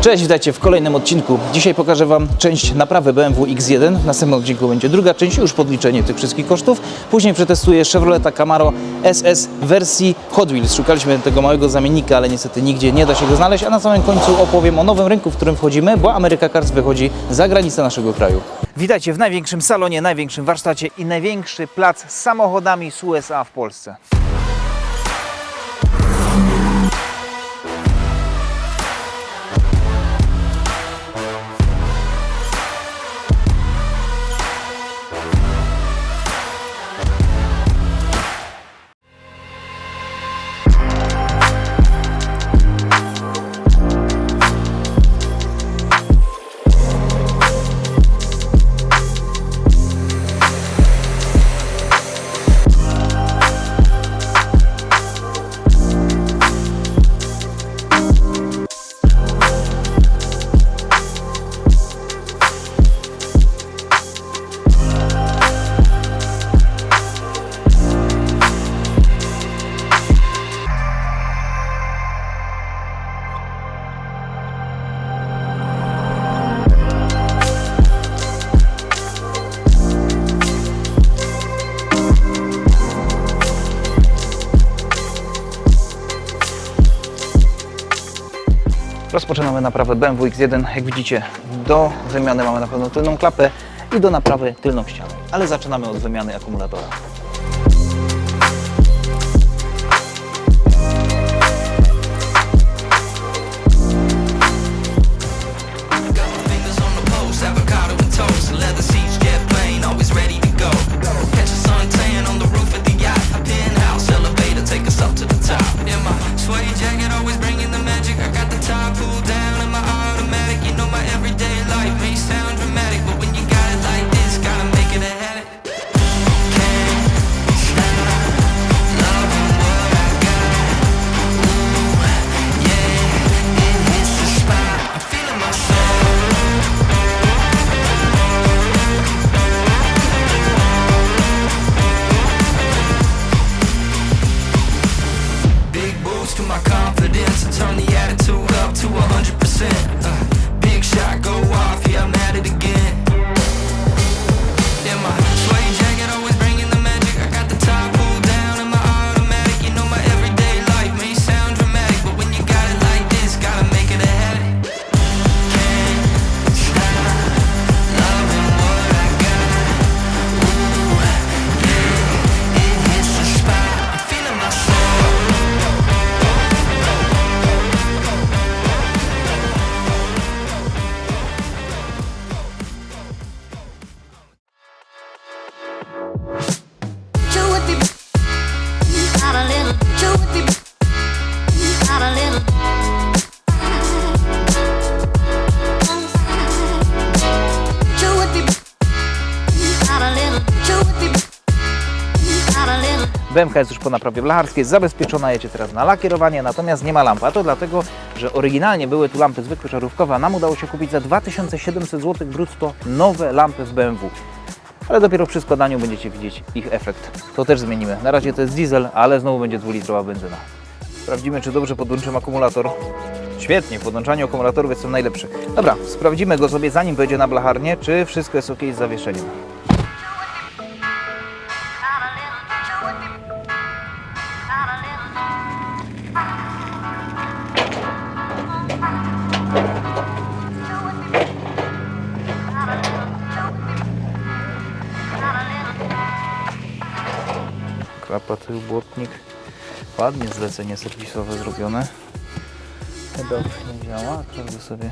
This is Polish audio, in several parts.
Cześć, witajcie w kolejnym odcinku. Dzisiaj pokażę Wam część naprawy BMW X1. W następnym odcinku będzie druga część, już podliczenie tych wszystkich kosztów. Później przetestuję Chevroleta Camaro SS wersji Hot Wheels. Szukaliśmy tego małego zamiennika, ale niestety nigdzie nie da się go znaleźć. A na samym końcu opowiem o nowym rynku, w którym wchodzimy, bo America Cars wychodzi za granicę naszego kraju. Witajcie w największym salonie, największym warsztacie i największy plac z samochodami z USA w Polsce. Rozpoczynamy naprawę BMW X1. Jak widzicie, do wymiany mamy na pewno tylną klapę i do naprawy tylną ścianę. Ale zaczynamy od wymiany akumulatora. BMK jest już po naprawie blacharskiej, zabezpieczona, jedzie teraz na lakierowanie, natomiast nie ma lampy. A to dlatego, że oryginalnie były tu lampy zwykłe żarówkowe, a nam udało się kupić za 2700 zł brutto nowe lampy w BMW. Ale dopiero przy składaniu będziecie widzieć ich efekt. To też zmienimy. Na razie to jest diesel, ale znowu będzie dwulitrowa benzyna. Sprawdzimy, czy dobrze podłączymy akumulator. Świetnie, w podłączaniu akumulatorów jestem najlepszy. Dobra, sprawdzimy go sobie zanim wejdzie na blacharnię, czy wszystko jest ok z zawieszeniem. Little. Klapa, tył, błotnik. Ładnie zlecenie serwisowe zrobione. Chyba nie działa, go sobie...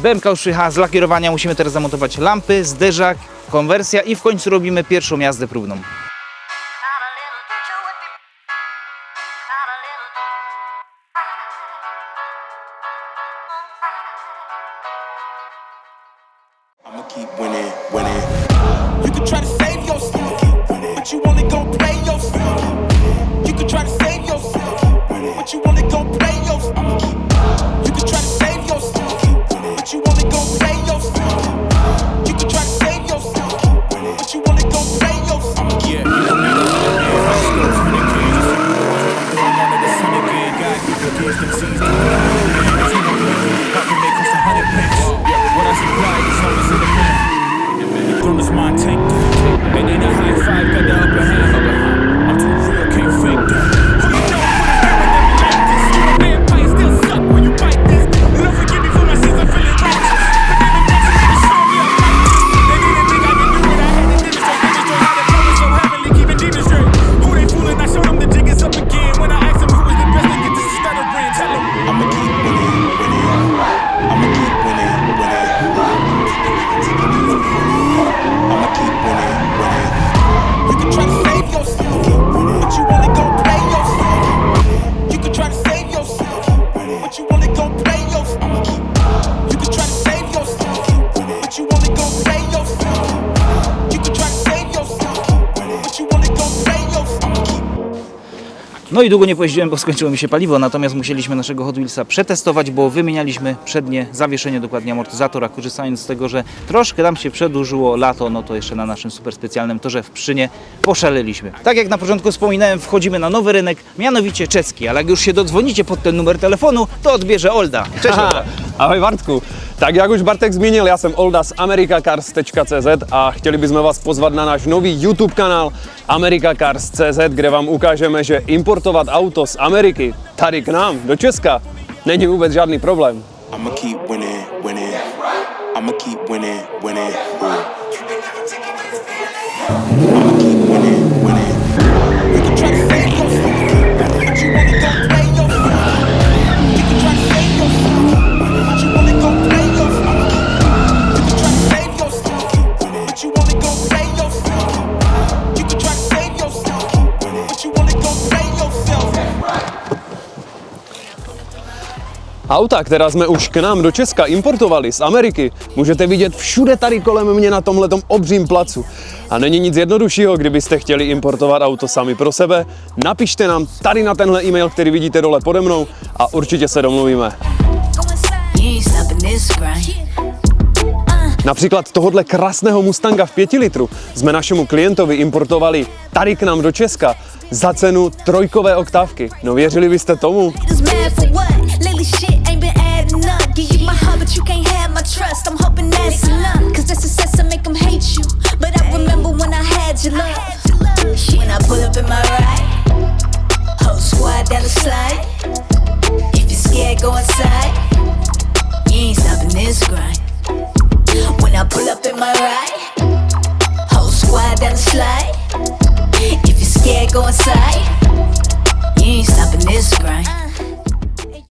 BMK już przyjechała z lakierowania, musimy teraz zamontować lampy, zderzak, konwersja i w końcu robimy pierwszą jazdę próbną. I'ma keep No i długo nie pojeździłem, bo skończyło mi się paliwo, natomiast musieliśmy naszego Hot Wheelsa przetestować, bo wymienialiśmy przednie zawieszenie, dokładnie amortyzator, a korzystając z tego, że troszkę nam się przedłużyło lato, no to jeszcze na naszym super specjalnym torze w Pszczynie poszaleliśmy. Tak jak na początku wspominałem, wchodzimy na nowy rynek, mianowicie czeski, ale jak już się dodzwonicie pod ten numer telefonu, to odbierze Olda. Cześć Olda. Ahoj Bartku. Tak jak už Bartek zmínil, já jsem Olda z americacars.cz a chtěli bychom vás pozvat na náš nový YouTube kanál americacars.cz, kde vám ukážeme, že importovat auto z Ameriky tady k nám do Česka není vůbec žádný problém. I'ma keep winning. Auta, která jsme už k nám do Česka importovali z Ameriky, můžete vidět všude tady kolem mě na tomhletom obřím placu. A není nic jednoduššího, kdybyste chtěli importovat auto sami pro sebe, napište nám tady na tenhle e-mail, který vidíte dole pode mnou a určitě se domluvíme. Například tohohle krásného Mustanga v 5 litru jsme našemu klientovi importovali tady k nám do Česka za cenu trojkové oktávky. No věřili byste tomu? Haters mad for what? Lately shit ain't been adding up. Give